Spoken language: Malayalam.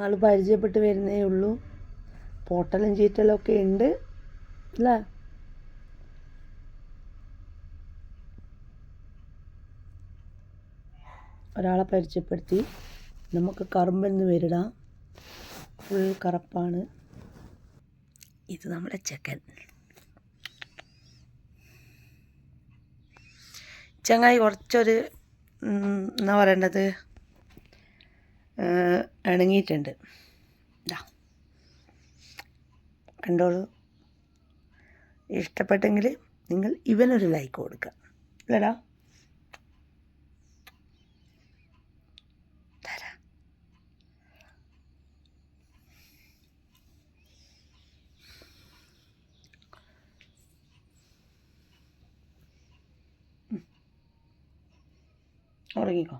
ആൾ പരിചയപ്പെട്ട് വരുന്നേ ഉള്ളൂ. പോട്ടലും ചീറ്റലും ഒക്കെ ഉണ്ട് അല്ലേ? ഒരാളെ പരിചയപ്പെടുത്തി. നമുക്ക് കറുമ്പെന്ന് പേരിടാം. ഫുൾ കറുപ്പാണ്. ഇത് നമ്മുടെ ചെക്കൻ. ചങ്ങായി കുറച്ചൊരു എന്നാ പറയേണ്ടത്? ഇണങ്ങിയിട്ടുണ്ട് ഇതാ കണ്ടോളൂ. ഇഷ്ടപ്പെട്ടെങ്കിൽ നിങ്ങൾ ഇവനൊരു ലൈക്ക് കൊടുക്കുക. ഉം. ഉറങ്ങിക്കോ.